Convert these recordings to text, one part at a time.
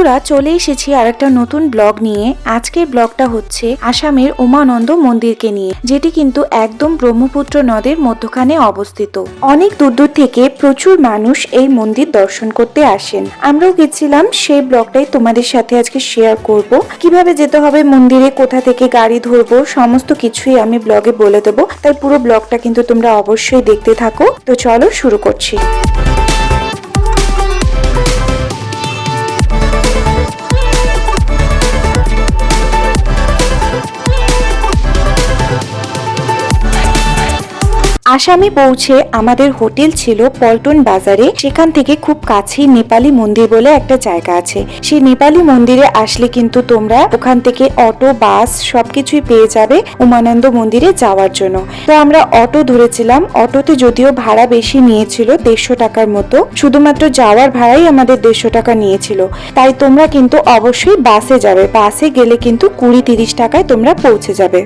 বন্ধুরা, চলে এসেছি আর একটা নতুন ব্লগ নিয়ে। আজকের ব্লগটা হচ্ছে আসামের উমানন্দ মন্দিরকে নিয়ে, যেটি কিন্তু একদম ব্রহ্মপুত্র নদের মধ্যখানে অবস্থিত। অনেক দূর দূর থেকে প্রচুর মানুষ এই মন্দির দর্শন করতে আসেন। আমরাও গেছিলাম, সেই ব্লগটাই তোমাদের সাথে আজকে শেয়ার করব। কীভাবে যেতে হবে মন্দিরে, কোথা থেকে গাড়ি ধরবো, সমস্ত কিছুই আমি ব্লগে বলে দেবো। তাই পুরো ব্লগটা কিন্তু তোমরা অবশ্যই দেখতে থাকো। তো চলো শুরু করছি। আসামে পৌঁছে আমাদের হোটেল ছিল পল্টন বাজারে। সেখান থেকে খুব কাছেই নেপালি মন্দির বলে একটা জায়গা আছে। সেই নেপালি মন্দিরে আসলে কিন্তু তোমরা ওখান থেকে অটো, বাস সবকিছুই পেয়ে যাবে উমানন্দ মন্দিরে যাওয়ার জন্য। তো আমরা অটো ধরেছিলাম। অটোতে যদিও ভাড়া বেশি নিয়েছিল, দেড়শো টাকার মতো। শুধুমাত্র যাওয়ার ভাড়াই আমাদের দেড়শো টাকা নিয়েছিল। তাই তোমরা কিন্তু অবশ্যই বাসে যাবে। বাসে গেলে কিন্তু কুড়ি তিরিশ টাকায় তোমরা পৌঁছে যাবে।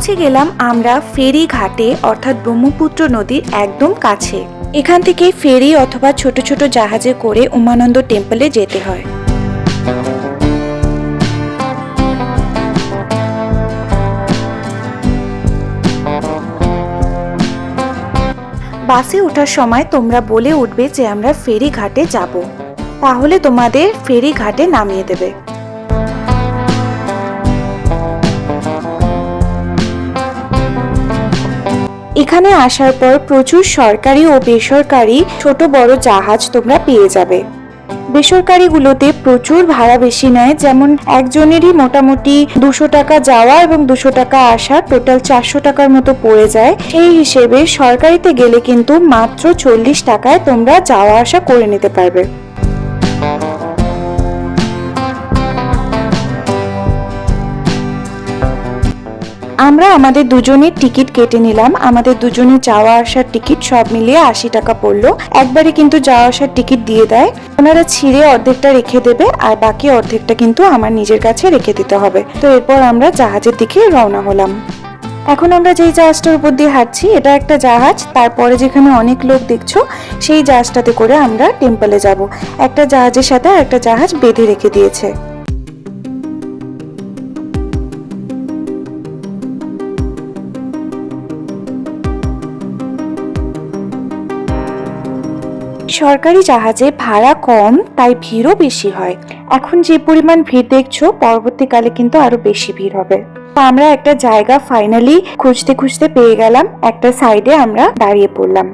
পৌঁছে গেলাম আমরা ফেরি ঘাটে, অর্থাৎ ব্রহ্মপুত্র নদীর একদম কাছে। এখান থেকে ফেরি অথবা ছোট ছোট জাহাজে করে উমানন্দ টেম্পলে যেতে হয়। বাসে ওঠার সময় তোমরা বলে উঠবে যে আমরা ফেরি ঘাটে যাব। তাহলে তোমাদের ফেরি ঘাটে নামিয়ে দেবে। এখানে আসার পর প্রচুর সরকারি ও বেসরকারি ছোট বড় জাহাজ তোমরা পেয়ে যাবে। বেসরকারিগুলোতে প্রচুর ভাড়া বেশি নেয়, যেমন একজনেরই মোটামুটি দুশো টাকা যাওয়া এবং দুশো টাকা আসা, টোটাল চারশো টাকার মতো পড়ে যায়। সেই হিসেবে সরকারিতে গেলে কিন্তু মাত্র চল্লিশ টাকায় তোমরা যাওয়া আসা করে নিতে পারবে। আমরা আমাদের দুজনের টিকিট কেটে নিলাম। আমাদের দুজনের যাওয়া আসার টিকিট সব মিলিয়ে আশি টাকা পড়ল। একবারে কিন্তু যাওয়া আসার টিকিট দিয়ে দেয়। ওনারা ছিঁড়ে অর্ধেকটা রেখে দেবে আর বাকি অর্ধেকটা কিন্তু আমার নিজের কাছে রেখে দিতে হবে। তো এরপর আমরা জাহাজের দিকে রওনা হলাম। এখন আমরা যেই জাহাজটার উপর দিয়ে হাঁটছি, এটা একটা জাহাজ। তারপরে যেখানে অনেক লোক দেখছ, সেই জাহাজটাতে করে আমরা টেম্পলে যাব। একটা জাহাজের সাথে একটা জাহাজ বেঁধে রেখে দিয়েছে। সরকারি জাহাজে ভাড়া কম, তাই ভিড়ও বেশি হয়। এখন যে পরিমাণ ভিড় দেখছ, পরবর্তীকালে কিন্তু আরও বেশি ভিড় হবে। আমরা একটা জায়গা ফাইনালি খুঁজতে খুঁজতে পেয়ে গেলাম, একটা সাইডে আমরা দাঁড়িয়ে পড়লাম।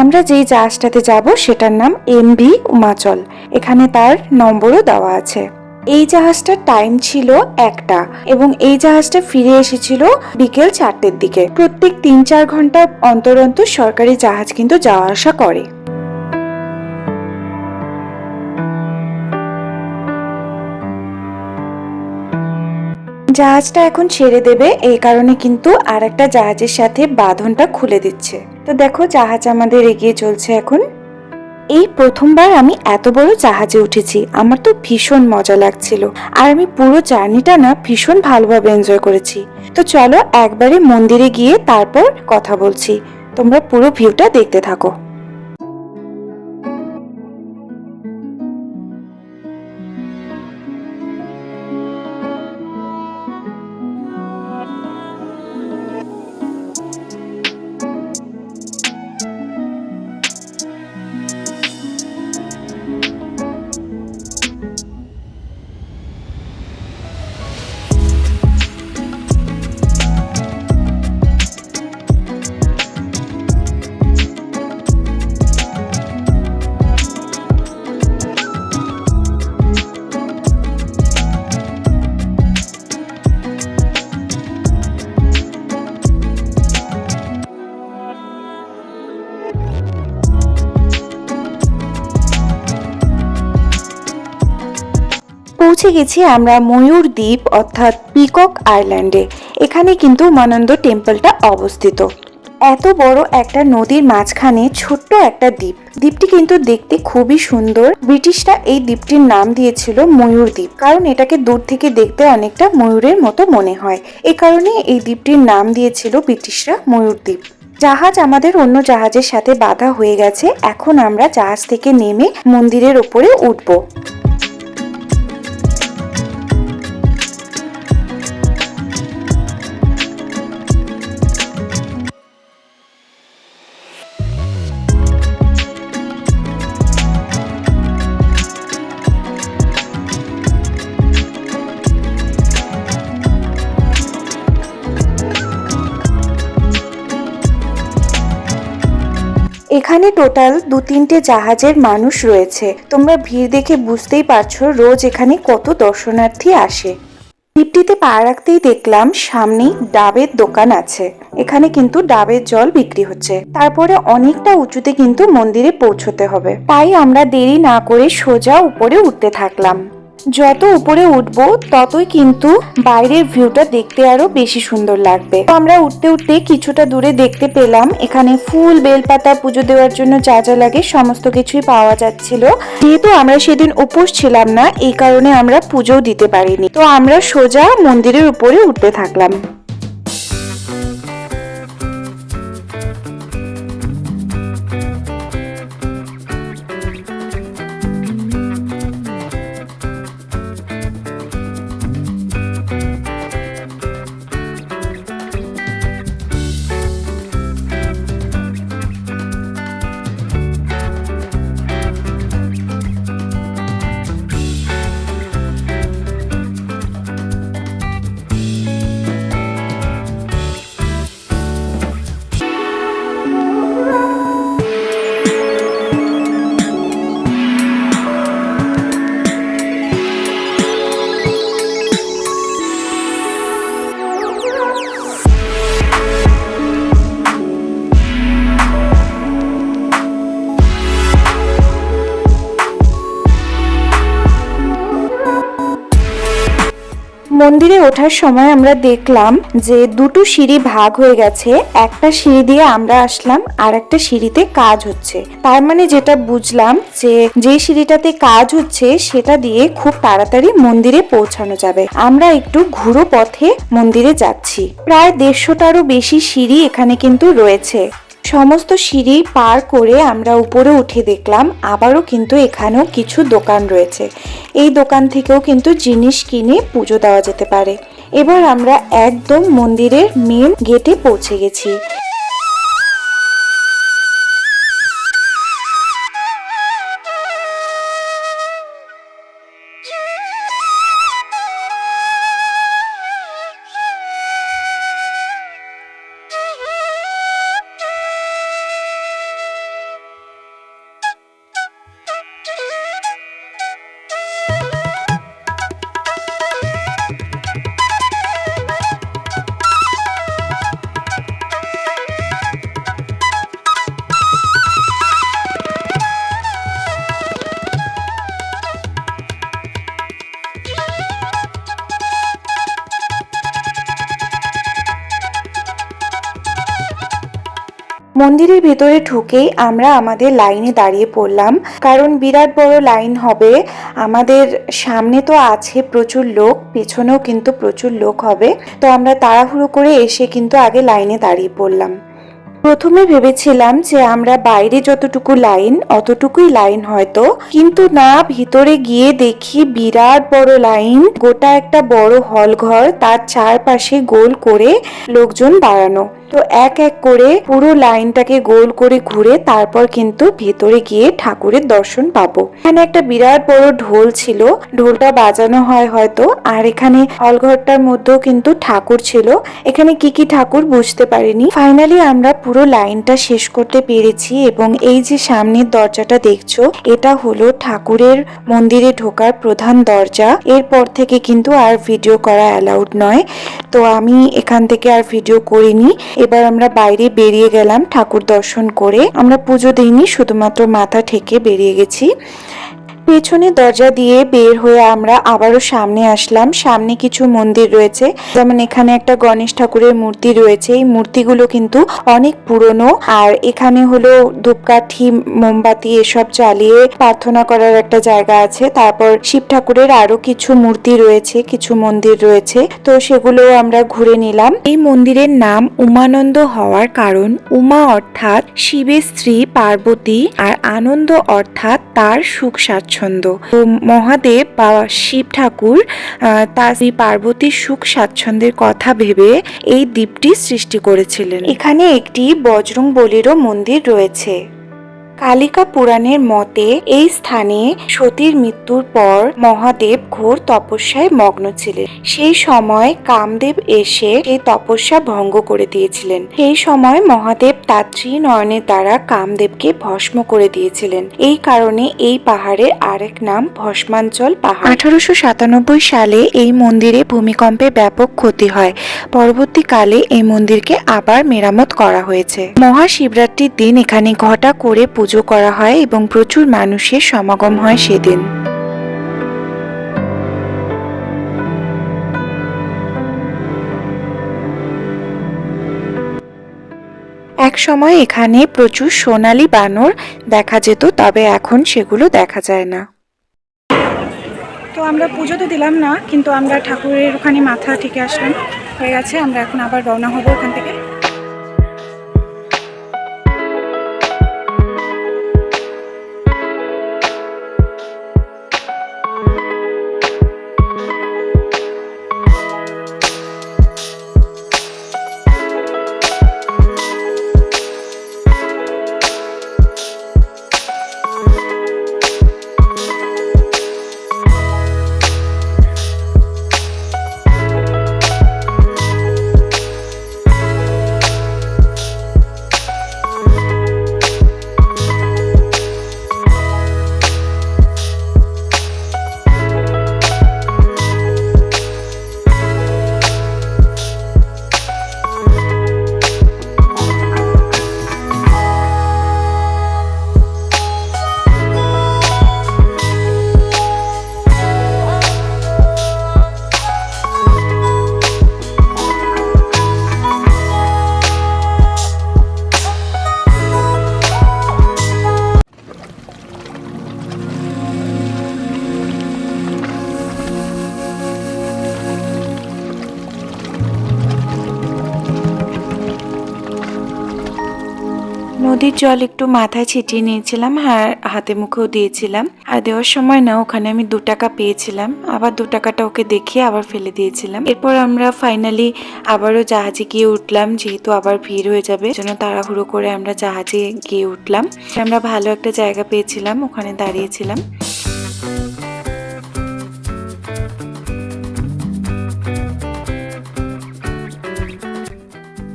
আমরা যেই জাহাজটাতে যাব, সেটার নাম এম ভি উমাচল। এখানে তার নম্বরও দেওয়া আছে। এই জাহাজটার টাইম ছিল একটা এবং এই জাহাজটা ফিরে এসেছিল বিকেল চারটের দিকে। প্রত্যেক তিন চার ঘণ্টা অন্তর অন্তর সরকারি জাহাজ কিন্তু যাওয়া আসা করে। জাহাজটা এখন ছেড়ে দেবে, এই কারণে কিন্তু আর একটা জাহাজের সাথে বাঁধনটা খুলে দিচ্ছে। তো দেখো, জাহাজ আমাদের এগিয়ে চলছে এখন। এই প্রথমবার আমি এত বড় জাহাজে উঠেছি, আমার তো ভীষণ মজা লাগছিল। আর আমি পুরো জার্নিটা না ভীষণ ভালোভাবে এনজয় করেছি। তো চলো একবারে মন্দিরে গিয়ে তারপর কথা বলছি। তোমরা পুরো ভিউটা দেখতে থাকো। গেছি আমরা ময়ূর দ্বীপ, অর্থাৎ পিকক আইল্যান্ডে। এখানে কিন্তু উমানন্দ টেম্পলটা অবস্থিত। এত বড় একটা নদীর মাঝখানে ছোট্ট একটা দ্বীপ। দ্বীপটি কিন্তু দেখতে খুবই সুন্দর। ব্রিটিশরা এই দ্বীপটির নাম দিয়েছিল ময়ূর দ্বীপ, কারণ এটাকে দূর থেকে দেখতে অনেকটা ময়ূরের মতো মনে হয়। এ কারণে এই দ্বীপটির নাম দিয়েছিল ব্রিটিশরা ময়ূর দ্বীপ। জাহাজ আমাদের অন্য জাহাজের সাথে বাধা হয়ে গেছে। এখন আমরা জাহাজ থেকে নেমে মন্দিরের ওপরে উঠবো। এখানে টোটাল দু তিনটে জাহাজের মানুষ রয়েছে। তোমরা ভিড় দেখে বুঝতেই পারছ রোজ এখানে কত দর্শনার্থী আসে। দ্বীপটিতে পা রাখতেই দেখলাম সামনেই ডাবের দোকান আছে। এখানে কিন্তু ডাবের জল বিক্রি হচ্ছে। তারপরে অনেকটা উঁচুতে কিন্তু মন্দিরে পৌঁছতে হবে। তাই আমরা দেরি না করে সোজা উপরে উঠতে থাকলাম। যত উপরে উঠব, ততই কিন্তু বাইরের ভিউটা দেখতে আরও বেশি সুন্দর লাগবে। তো আমরা উঠতে উঠতে কিছুটা দূরে দেখতে পেলাম, এখানে ফুল, বেলপাতা, পুজো দেওয়ার জন্য যা যা লাগে সমস্ত কিছুই পাওয়া যাচ্ছিল। যেহেতু আমরা সেদিন উপোস ছিলাম না, এই কারণে আমরা পুজোও দিতে পারিনি। তো আমরা সোজা মন্দিরের উপরে উঠতে থাকলাম। মন্দিরে ওঠার সময় আমরা দেখলাম যে দুটো সিঁড়ি ভাগ হয়ে গেছে। একটা সিঁড়ি দিয়ে আমরা আসলাম আর একটা সিঁড়িতে কাজ হচ্ছে। তার মানে যেটা বুঝলাম যে যে সিঁড়িটাতে কাজ হচ্ছে, সেটা দিয়ে খুব তাড়াতাড়ি মন্দিরে পৌঁছানো যাবে। আমরা একটু ঘুরো পথে মন্দিরে যাচ্ছি। প্রায় দেড়শোটারও বেশি সিঁড়ি এখানে কিন্তু রয়েছে। সমস্ত সিঁড়ি পার করে আমরা উপরে উঠে দেখলাম, আবারও কিন্তু এখানেও কিছু দোকান রয়েছে। এই দোকান থেকেও কিন্তু জিনিস কিনে পুজো দেওয়া যেতে পারে। এবার আমরা একদম মন্দিরের মেন গেটে পৌঁছে গেছি। মন্দিরের ভেতরে ঢুকেই আমরা আমাদের লাইনে দাঁড়িয়ে পড়লাম। কারণ বিরাট বড় লাইন হবে। আমাদের সামনে তো আছে প্রচুর লোক, পেছনেও কিন্তু প্রচুর লোক হবে। তো আমরা তাড়াহুড়ো করে এসে কিন্তু আগে লাইনে দাঁড়িয়ে পড়লাম। প্রথমে ভেবেছিলাম যে আমরা বাইরে যতটুকু লাইন, অতটুকুই লাইন হয়তো। কিন্তু না, ভিতরে গিয়ে দেখি বিরাট বড় লাইন, গোটা একটা বড় হল ঘর তার চারপাশে গোল করে লোকজন দাঁড়ানো। তো এক এক করে পুরো লাইনটাকে গোল করে ঘুরে তারপর কিন্তু ভেতরে গিয়ে ঠাকুরের দর্শন পাবো। এখানে একটা বিরাট বড় ঢোল ছিল। ঢোলটা বাজানো হয় হয়তো। আর এখানে হলঘরটার মধ্যেও কিন্তু ঠাকুর ছিল। এখানে কি কি ঠাকুর বুঝতে পারিনি। ফাইনালি আমরা পুরো লাইনটা শেষ করতে পেরেছি এবং এই যে সামনের দরজাটা দেখছ, এটা হলো ঠাকুরের মন্দিরে ঢোকার প্রধান দরজা। এরপর থেকে কিন্তু আর ভিডিও করা অ্যালাউড নয়। তো আমি এখান থেকে আর ভিডিও করিনি। এবার আমরা বাইরে বেরিয়ে গেলাম ঠাকুর দর্শন করে। আমরা পুজো দিইনি, শুধুমাত্র মাথা ঠেকে বেরিয়ে গেছি। পেছনে দরজা দিয়ে বের হয়ে আমরা আবারও সামনে আসলাম। সামনে কিছু মন্দির রয়েছে। যেমন এখানে একটা গণেশ ঠাকুরের মূর্তি রয়েছে। এই মূর্তিগুলো কিন্তু অনেক পুরনো। আর এখানে হলো ধূপকাঠি, মোমবাতি এসব চালিয়ে প্রার্থনা করার একটা জায়গা আছে। তারপর শিব ঠাকুরের আরও কিছু মূর্তি রয়েছে, কিছু মন্দির রয়েছে। তো সেগুলো আমরা ঘুরে নিলাম। এই মন্দিরের নাম উমানন্দ হওয়ার কারণ। উমা অর্থাৎ শিবের স্ত্রী পার্বতী আর আনন্দ অর্থাৎ তার সুখ স্বাচ্ছন্দ্য তো মহাদেব বা শিব ঠাকুর তার শ্রী পার্বতীর সুখ স্বাচ্ছন্দ্যের কথা ভেবে এই দ্বীপটি সৃষ্টি করেছিলেন। এখানে একটি বজরং বলিরও মন্দির রয়েছে। কালিকা পুরাণের মতে এই স্থানে সতীর মৃত্যুর পর মহাদেব ঘোর তপস্যায় মগ্ন ছিলেন। সেই সময় কামদেব এসে এই তপস্যা ভঙ্গ করে দিয়েছিলেন। সেই সময় মহাদেব তার নয়নের দ্বারা কামদেবকে ভস্ম করে দিয়েছিলেন। এই কারণে এই পাহাড়ের আরেক নাম ভস্মাঞ্চল পাহাড়। আঠারোশো সাতানব্বই সালে এই মন্দিরে ভূমিকম্পে ব্যাপক ক্ষতি হয়। পরবর্তীকালে এই মন্দিরকে আবার মেরামত করা হয়েছে। মহাশিবরাত্রির দিন এখানে ঘটা করে পুজো করা হয় এবং প্রচুর মানুষের সমাগম হয় সেদিন। এক সময় এখানে প্রচুর সোনালি বানর দেখা যেত, তবে এখন সেগুলো দেখা যায় না। তো আমরা পুজো তো দিলাম না, কিন্তু আমরা ঠাকুরের ওখানে মাথা থেকে আসলাম। হয়ে গেছে, আমরা এখন আবার রওনা হব ওখান থেকে। নদীর জল একটু মাথায় ছিটিয়ে নিয়েছিলাম আর হাতে মুখেও দিয়েছিলাম। আর দেওয়ার সময় না, ওখানে আমি দু টাকা পেয়েছিলাম। আবার দু টাকাটা ওকে দেখিয়ে আবার ফেলে দিয়েছিলাম। এরপর আমরা ফাইনালি আবারও জাহাজে গিয়ে উঠলাম, যেহেতু আবার ভিড় হয়ে যাবে জন্য তাড়াহুড়ো করে আমরা জাহাজে গিয়ে উঠলাম। আমরা ভালো একটা জায়গা পেয়েছিলাম, ওখানে দাঁড়িয়েছিলাম।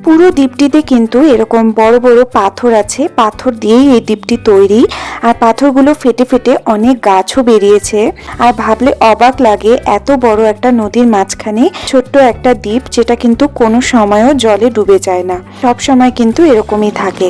পুরো দ্বীপটিতে কিন্তু এরকম বড় বড় পাথর আছে। পাথর দিয়েই এই দ্বীপটি তৈরি। আর পাথরগুলো ফেটে ফেটে অনেক গাছও বেরিয়েছে। আর ভাবলে অবাক লাগে এত বড় একটা নদীর মাঝখানে ছোট্ট একটা দ্বীপ যেটা কিন্তু কোনো সময়ও জলে ডুবে যায় না। সব সময় কিন্তু এরকমই থাকে।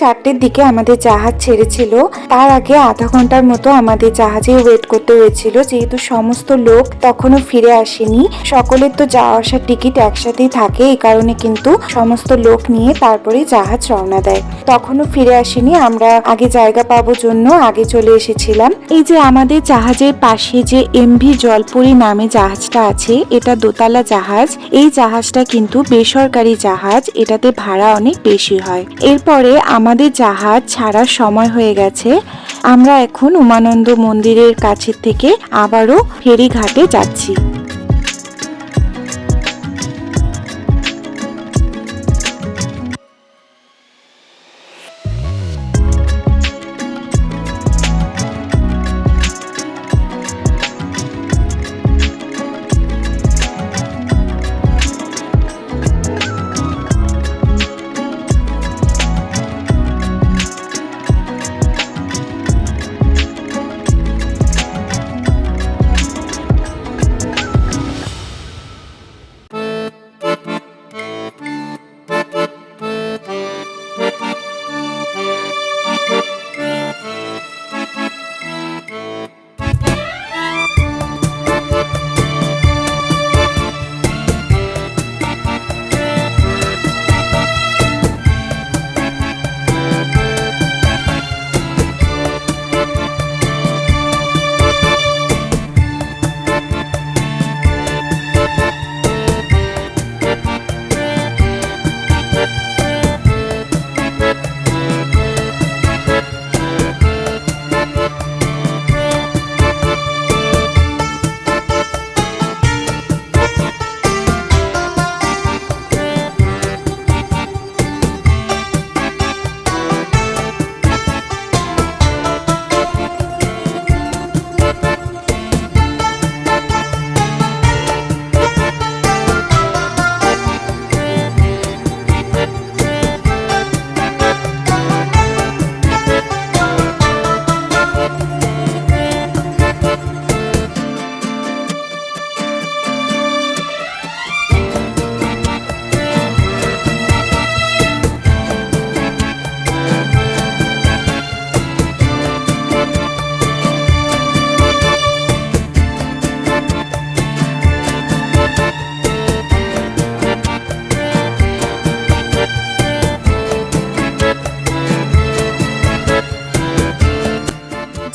চারটের দিকে আমাদের জাহাজ ছেড়েছিল। তার আগে আধা ঘণ্টার মতো আমাদের জাহাজে ওয়েট করতে হয়েছিল। যেহেতু সমস্ত লোক তখনও ফিরে আসেনি, সকলের তো যাওয়া আসার টিকিট একসাথেই থাকে এই কারণে কিন্তু সমস্ত লোক নিয়ে তারপরে জাহাজ রওনা দেয়। তখনও ফিরে আসেনি, আমরা আগে জায়গা পাবো জন্য আগে চলে এসেছিলাম। এই যে আমাদের জাহাজের পাশে যে এমভি জলপুরি নামে জাহাজটা আছে, এটা দোতলা জাহাজ। এই জাহাজটা কিন্তু বেসরকারি জাহাজ, এটাতে ভাড়া অনেক বেশি হয়। এরপরে আমাদের জাহাজ ছাড়ার সময় হয়ে গেছে। আমরা এখন উমানন্দ মন্দিরের কাছের থেকে আবারও ফেরিঘাটে যাচ্ছি।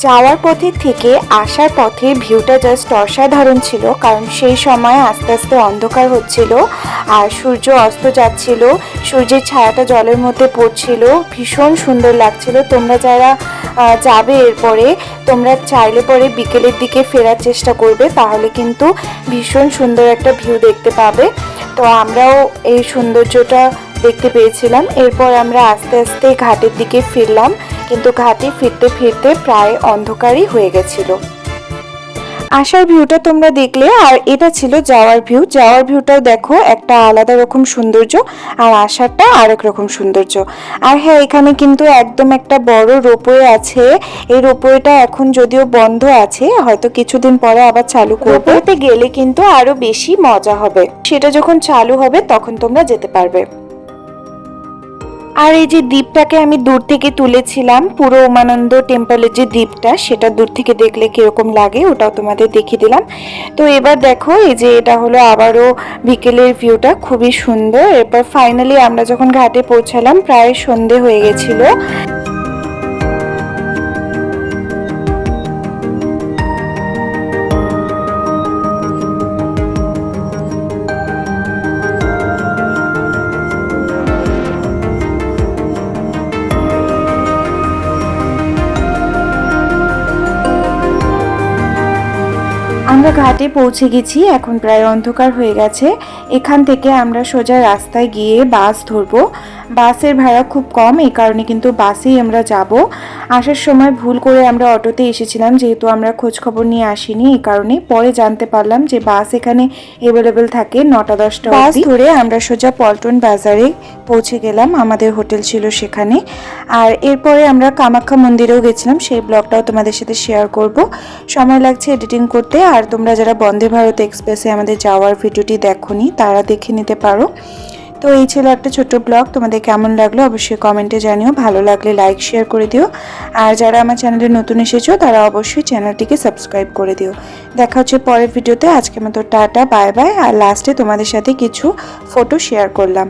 যাওয়ার পথে থেকে আসার পথে ভিউটা জাস্ট অসাধারণ ছিল, কারণ সেই সময় আস্তে আস্তে অন্ধকার হচ্ছিল, আর সূর্য অস্ত যাচ্ছিল, সূর্যের ছায়াটা জলের মধ্যে পড়ছিল, ভীষণ সুন্দর লাগছিল। তোমরা যারা যাবে এরপরে, তোমরা চাইলে পরে বিকেলের দিকে ফেরার চেষ্টা করবে, তাহলে কিন্তু ভীষণ সুন্দর একটা ভিউ দেখতে পাবে। তো আমরাও এই সৌন্দর্যটা দেখতে পেয়েছিলাম। এরপর আমরা আস্তে আস্তে ঘাটের দিকে ফিরলাম। কিন্তু ঘাটে ফিরতে ফিরতে প্রায় অন্ধকারই হয়ে গেছিল। আসার ভিউটা তোমরা দেখলে, আর এটা ছিল যাওয়ার ভিউ যাওয়ার ভিউটাও দেখো, একটা আলাদা রকম সৌন্দর্য, আর আসারটা আরেক রকম সৌন্দর্য। আর হ্যাঁ এখানে কিন্তু একদম একটা বড় রোপওয়ে আছে। এই রোপওয়েটা এখন যদিও বন্ধ আছে, হয়তো কিছুদিন পরে আবার চালু করবে। গেলে কিন্তু আরও বেশি মজা হবে। সেটা যখন চালু হবে, তখন তোমরা যেতে পারবে। আর এই যে দ্বীপটাকে আমি দূর থেকে তুলেছিলাম, পুরো উমানন্দ টেম্পলের যে দ্বীপটা, সেটা দূর থেকে দেখলে কীরকম লাগে ওটাও তোমাদের দেখিয়ে দিলাম। তো এবার দেখো, এই যে এটা হলো আবারও বিকেলের ভিউটা খুবই সুন্দর। এরপর ফাইনালি আমরা যখন ঘাটে পৌঁছালাম, প্রায় সন্ধে হয়ে গেছিল। আমরা ঘাটে পৌঁছে গেছি, এখন প্রায় অন্ধকার হয়ে গেছে। এখান থেকে আমরা সোজা রাস্তায় গিয়ে বাস ধরবো। বাসের ভাড়া খুব কম এই কারণে কিন্তু বাসেই আমরা যাব। আসার সময় ভুল করে আমরা অটোতে এসেছিলাম যেহেতু আমরা খোঁজখবর নিয়ে আসিনি এই কারণে পরে জানতে পারলাম যে বাস এখানে অ্যাভেলেবেল থাকে নটা দশটা বাস ধরে আমরা সোজা পল্টন বাজারে পৌঁছে গেলাম আমাদের হোটেল ছিল সেখানে। আর এরপরে আমরা কামাখ্যা মন্দিরেও গেছিলাম সেই ব্লগটাও তোমাদের সাথে শেয়ার করব। সময় লাগছে এডিটিং করতে আর তোমরা যারা বন্দে ভারত এক্সপ্রেসে আমাদের যাওয়ার ভিডিওটি দেখোনি তারা দেখে নিতে পারো। তো এই ছিল একটা ছোট্ট ব্লগ, তোমাদের কেমন লাগল অবশ্যই কমেন্টে জানিও, ভালো লাগলে লাইক শেয়ার করে দিও। আর যারা আমার চ্যানেলে নতুন এসেছ, তারা অবশ্যই চ্যানেলটিকে সাবস্ক্রাইব করে দিও। দেখা হচ্ছে পরের ভিডিওতে আজকে মতো টাটা বাই বাই আর লাস্টে তোমাদের সাথে কিছু ফটো শেয়ার করলাম।